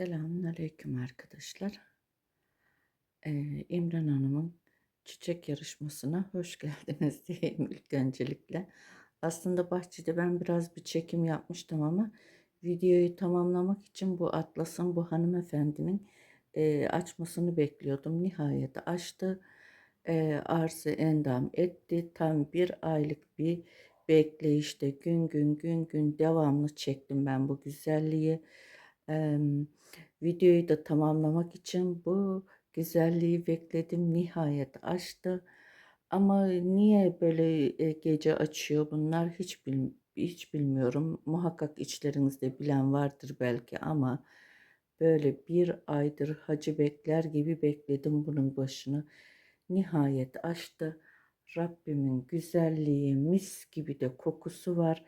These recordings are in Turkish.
Selamünaleyküm arkadaşlar. Ee, İmran Hanım'ın çiçek yarışmasına hoş geldiniz diyeyim ilk öncelikle. Aslında bahçede ben biraz bir çekim yapmıştım ama videoyu tamamlamak için bu Atlas'ın bu hanımefendinin e, açmasını bekliyordum. Nihayet açtı. E, arzu endam etti. Tam bir aylık bir bekleyişte gün gün gün gün devamlı çektim ben bu güzelliği. Videoyu da tamamlamak için bu güzelliği bekledim. Nihayet açtı. Ama niye böyle e, gece açıyor bunlar hiç bil, hiç bilmiyorum. Muhakkak içlerinizde bilen vardır belki ama böyle bir aydır hacı bekler gibi bekledim bunun başını. Nihayet açtı. Rabbimin güzelliği mis gibi de kokusu var.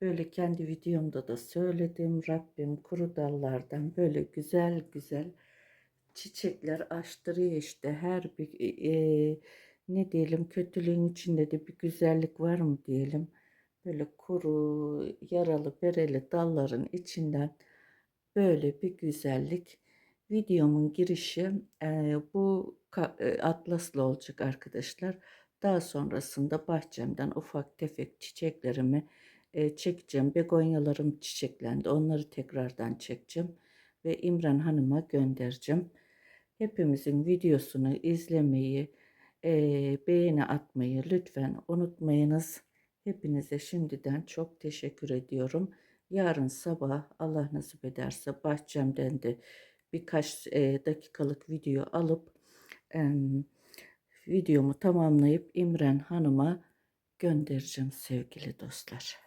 Böyle kendi videomda da söyledim. Rabbim kuru dallardan böyle güzel güzel çiçekler açtırıyor işte. Her bir e, ne diyelim kötülüğün içinde de bir güzellik var mı diyelim. Böyle kuru, yaralı, bereli dalların içinden böyle bir güzellik. Videomun girişi e, bu e, atlaslı olacak arkadaşlar. Daha sonrasında bahçemden ufak tefek çiçeklerimi e, çekeceğim. Begonyalarım çiçeklendi. Onları tekrardan çekeceğim ve İmran Hanım'a göndereceğim. Hepimizin videosunu izlemeyi, e, beğeni atmayı lütfen unutmayınız. Hepinize şimdiden çok teşekkür ediyorum. Yarın sabah Allah nasip ederse bahçemden de birkaç e, dakikalık video alıp e, videomu tamamlayıp İmren Hanım'a göndereceğim sevgili dostlar.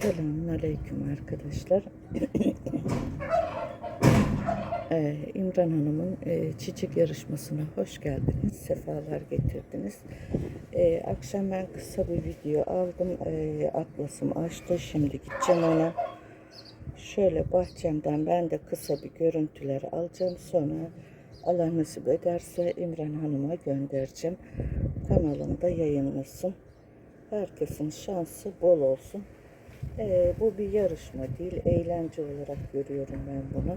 Selamun Aleyküm arkadaşlar. ee, İmran Hanım'ın e, çiçek yarışmasına hoş geldiniz. Sefalar getirdiniz. Ee, akşam ben kısa bir video aldım. Ee, atlasım açtı. Şimdi gideceğim ona. Şöyle bahçemden ben de kısa bir görüntüler alacağım. Sonra Allah nasip ederse İmran Hanım'a göndereceğim. Kanalında yayınlasın. Herkesin şansı bol olsun. Ee, bu bir yarışma değil, eğlence olarak görüyorum ben bunu.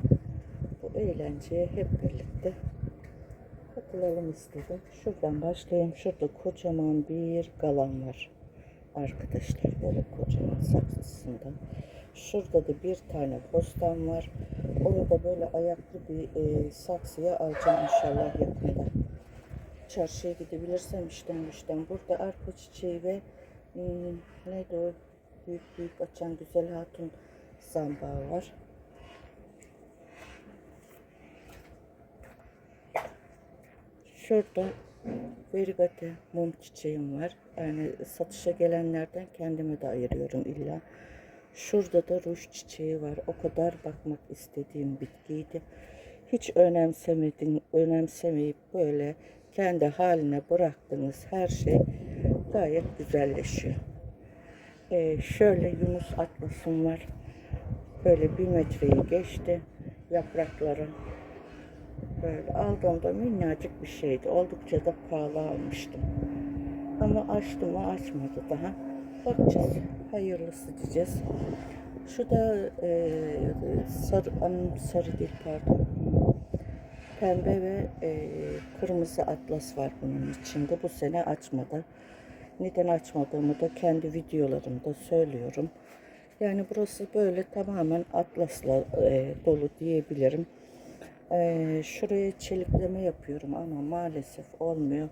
Bu eğlenceye hep birlikte katılalım istedim. Şuradan başlayayım. Şurada kocaman bir galan var. Arkadaşlar böyle kocaman saksısında. Şurada da bir tane postan var. Onu da böyle ayaklı bir e, saksıya alacağım inşallah yakında. Çarşıya gidebilirsem işten güçten. Burada arpa çiçeği ve hmm, neydi o büyük büyük açan güzel hatun zambağı var. Şurada verigate mum çiçeğim var. Yani satışa gelenlerden kendime de ayırıyorum illa. Şurada da ruj çiçeği var. O kadar bakmak istediğim bitkiydi. Hiç önemsemedin, önemsemeyip böyle kendi haline bıraktığınız her şey gayet güzelleşiyor. Ee, şöyle Yunus atlasım var. Böyle bir metreyi geçti yaprakları. Böyle aldığımda minnacık bir şeydi. Oldukça da pahalı almıştım. Ama açtı mı açmadı daha. Bakacağız. Hayırlısı diyeceğiz. Şu da e, sarı, anım sarı değil pardon. Pembe ve e, kırmızı atlas var bunun içinde. Bu sene açmadı. Neden açmadığımı da kendi videolarımda söylüyorum. Yani burası böyle tamamen atlasla e, dolu diyebilirim. E, şuraya çelikleme yapıyorum ama maalesef olmuyor.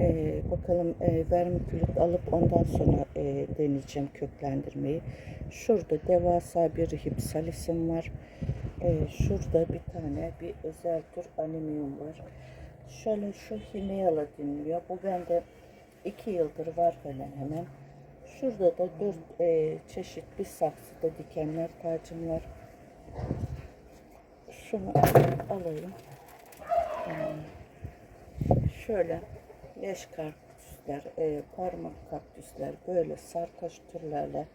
E, bakalım e, vermikülit alıp ondan sonra e, deneyeceğim köklendirmeyi. Şurada devasa bir hipsalisim var. E, şurada bir tane bir özel tür anemium var. Şöyle şu Himayalı dinliyor. Bu bende iki yıldır var hemen hemen. Şurada da dört e, çeşit bir saksıda dikenler tacım var. Şunu alayım. Şöyle leş kaktüsler, e, parmak kaktüsler böyle sarkaç türlerle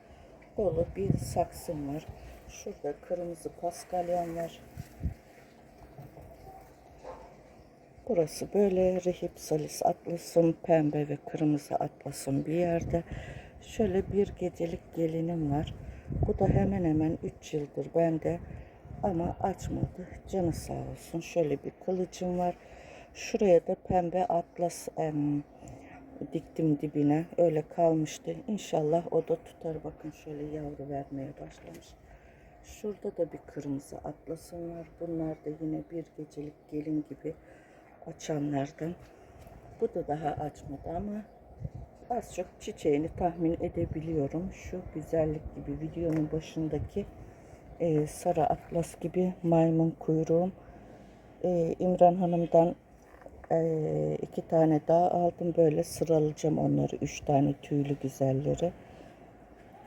dolu bir saksım var. Şurada kırmızı paskalyan var. Burası böyle rehipsalis atlasım pembe ve kırmızı atlasım bir yerde. Şöyle bir gecelik gelinim var. Bu da hemen hemen 3 yıldır bende ama açmadı. Canı sağ olsun. Şöyle bir kılıcım var. Şuraya da pembe atlas em, diktim dibine. Öyle kalmıştı. İnşallah o da tutar. Bakın şöyle yavru vermeye başlamış. Şurada da bir kırmızı atlasım var. Bunlar da yine bir gecelik gelin gibi açanlardan. Bu da daha açmadı ama az çok çiçeğini tahmin edebiliyorum. Şu güzellik gibi videonun başındaki e, sarı atlas gibi maymun kuyruğum. E, İmran Hanım'dan e, iki tane daha aldım. Böyle sıralayacağım onları. Üç tane tüylü güzelleri.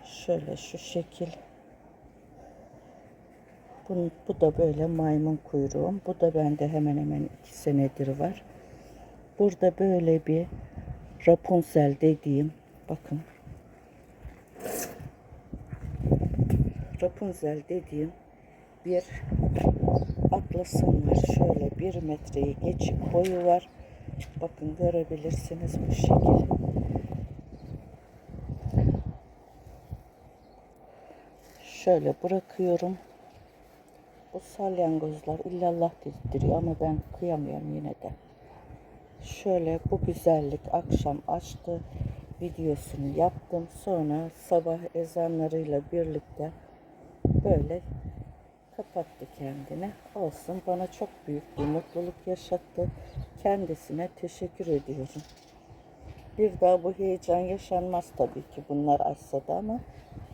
Şöyle şu şekil. Bu, bu da böyle maymun kuyruğum. Bu da bende hemen hemen iki senedir var. Burada böyle bir Rapunzel dediğim bakın Rapunzel dediğim bir atlasım var. Şöyle bir metreyi geçik boyu var. Bakın görebilirsiniz bu şekil. Şöyle bırakıyorum. Bu salyangozlar illallah dedirtiyor ama ben kıyamıyorum yine de. Şöyle bu güzellik akşam açtı. Videosunu yaptım. Sonra sabah ezanlarıyla birlikte böyle kapattı kendini. Olsun bana çok büyük bir mutluluk yaşattı. Kendisine teşekkür ediyorum. Bir daha bu heyecan yaşanmaz tabii ki bunlar açsa da ama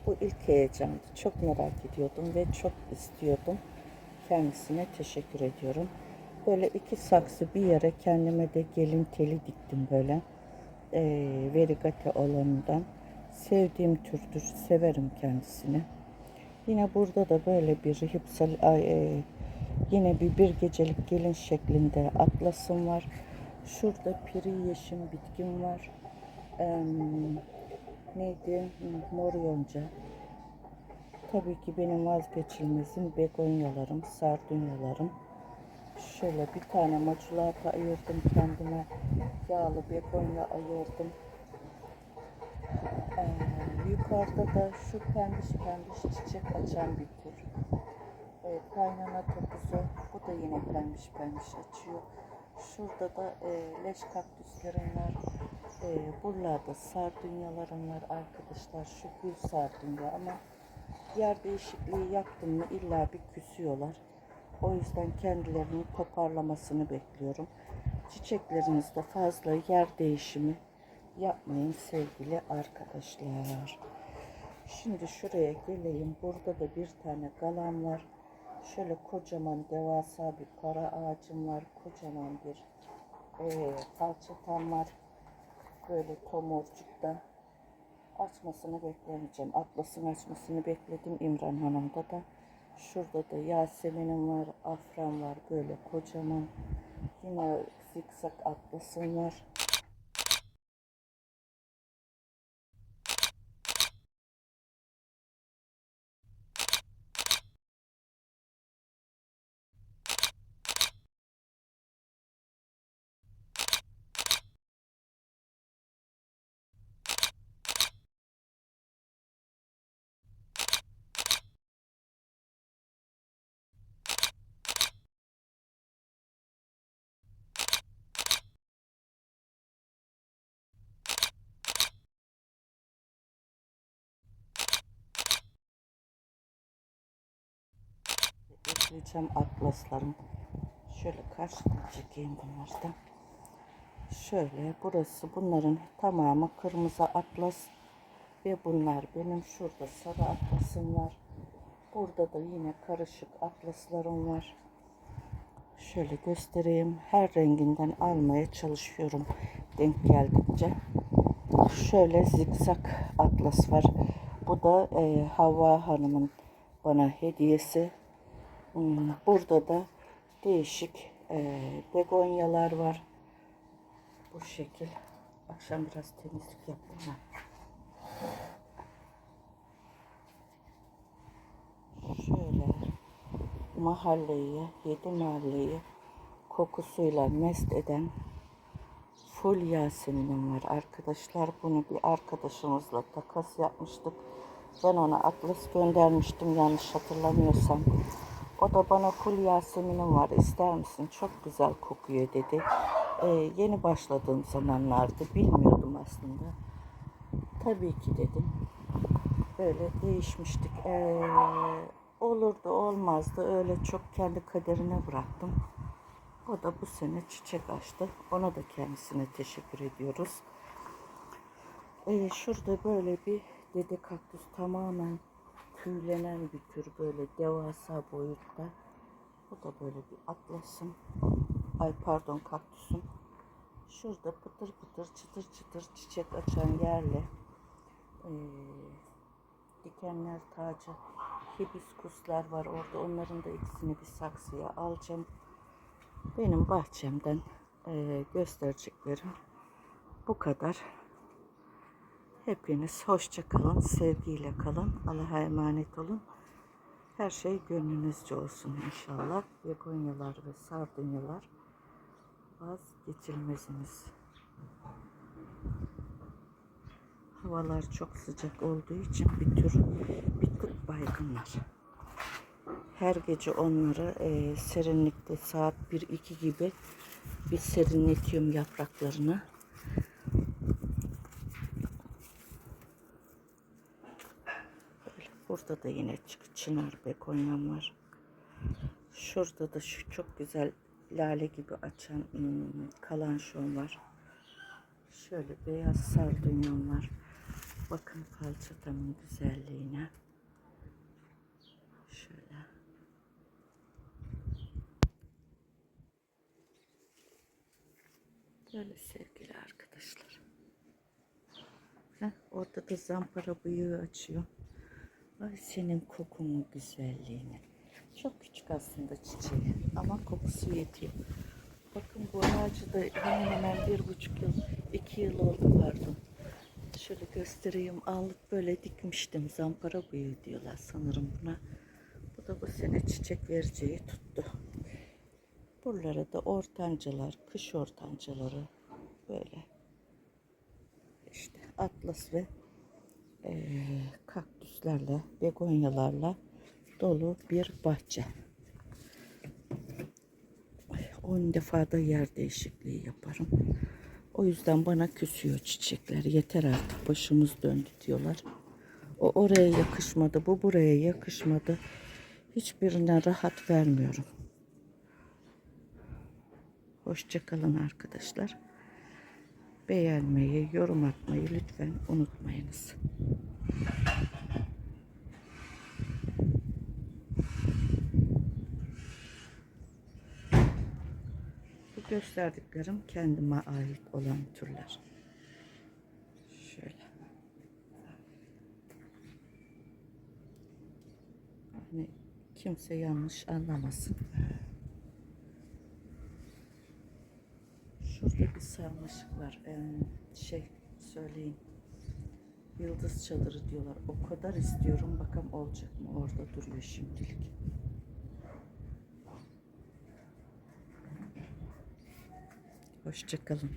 bu ilk heyecandı. Çok merak ediyordum ve çok istiyordum. Kendisine teşekkür ediyorum. Böyle iki saksı bir yere kendime de gelin teli diktim böyle. Ee, verigate olanından. Sevdiğim türdür. Severim kendisini. Yine burada da böyle bir hipsal e, yine bir bir gecelik gelin şeklinde atlasım var. Şurada piri yeşim bitkim var. Ee, neydi? Mor yonca. Tabii ki benim vazgeçilmezim begonyalarım, sardunyalarım. Şöyle bir tane maculata ayırdım kendime. Yağlı begonya ayırdım. Ee, yukarıda da şu pembiş pembiş çiçek açan bir tür. Ee, kaynana topuzu. Bu da yine pembiş pembiş açıyor. Şurada da e, leş kaktüslerim var. E, buralarda sardunyalarım var arkadaşlar. Şu gül sardunya ama yer değişikliği yaptım mı illa bir küsüyorlar. O yüzden kendilerini toparlamasını bekliyorum. Çiçeklerinizde fazla yer değişimi yapmayın sevgili arkadaşlar. Şimdi şuraya geleyim. Burada da bir tane galan var. Şöyle kocaman devasa bir para ağacım var. Kocaman bir eee falçatam var. Böyle tomurcukta açmasını beklemeyeceğim. Atlas'ın açmasını bekledim İmran Hanım'da da. Şurada da Yasemin'im var, Afran var böyle kocaman. Yine zikzak atlasım var. Ekleyeceğim atlaslarım. Şöyle karşıdan çekeyim bunlardan. Şöyle burası bunların tamamı kırmızı atlas ve bunlar benim şurada sarı atlasım var. Burada da yine karışık atlaslarım var. Şöyle göstereyim. Her renginden almaya çalışıyorum denk geldikçe. Şöyle zikzak atlas var. Bu da e, Havva Hanım'ın bana hediyesi. Hmm, Burada da değişik e, begonyalar var. Bu şekil. Akşam biraz temizlik yapayım ben. Şöyle mahalleyi, yedi mahalleyi kokusuyla mest eden full Yasemin'im var arkadaşlar. Bunu bir arkadaşımızla takas yapmıştık. Ben ona atlas göndermiştim yanlış hatırlamıyorsam. O da bana full Yasemin'im var ister misin? Çok güzel kokuyor dedi. Ee, yeni başladığım zamanlardı. Bilmiyordum aslında. Tabii ki dedim. Böyle değişmiştik. Ee, olurdu olmazdı. Öyle çok kendi kaderine bıraktım. O da bu sene çiçek açtı. Ona da kendisine teşekkür ediyoruz. Ee, şurada böyle bir dede kaktüs tamamen tüylenen bir tür böyle devasa boyutta. Bu da böyle bir atlasın. Ay pardon kaktüsün. Şurada pıtır pıtır çıtır çıtır çiçek açan yerle ee, dikenler tacı hibiskuslar var orada. Onların da ikisini bir saksıya alacağım. Benim bahçemden eee, göstereceklerim bu kadar. Hepiniz hoşça kalın, sevgiyle kalın. Allah'a emanet olun. Her şey gönlünüzce olsun inşallah. Begonyalar ve sardunyalar vazgeçilmezimiz. Havalar çok sıcak olduğu için bir tür bir tık baygınlar. Her gece onları e, serinlikte saat 1-2 gibi bir serinletiyorum yapraklarını. Burada da yine çınar bekonyam var. Şurada da şu çok güzel lale gibi açan hmm, kalanşon var. Şöyle beyaz sardunyam var. Bakın falçatamın güzelliğine. Şöyle. Böyle sevgili arkadaşlar. Heh, orada da zampara bıyığı açıyor. Ay senin kokunu güzelliğini. Çok küçük aslında çiçeği ama kokusu yetiyor. Bakın bu ağacı da hemen hemen bir buçuk yıl, iki yıl oldu pardon. Şöyle göstereyim. Anlık böyle dikmiştim. Zampara bıyığı diyorlar sanırım buna. Bu da bu sene çiçek vereceği tuttu. Buralara da ortancalar, kış ortancaları böyle işte atlas ve eee, kaktüslerle, begonyalarla dolu bir bahçe. 10 defa da yer değişikliği yaparım. O yüzden bana küsüyor çiçekler. Yeter artık başımız döndü diyorlar. O oraya yakışmadı, bu buraya yakışmadı. Hiçbirine rahat vermiyorum. Hoşçakalın arkadaşlar. Beğenmeyi, yorum atmayı lütfen unutmayınız. Gösterdiklerim kendime ait olan türler. Şöyle. Hani kimse yanlış anlamasın. Şurada bir sarmaşık var. Ee, şey söyleyin. Yıldız çadırı diyorlar. O kadar istiyorum. Bakalım olacak mı? Orada duruyor şimdilik. Hoşçakalın.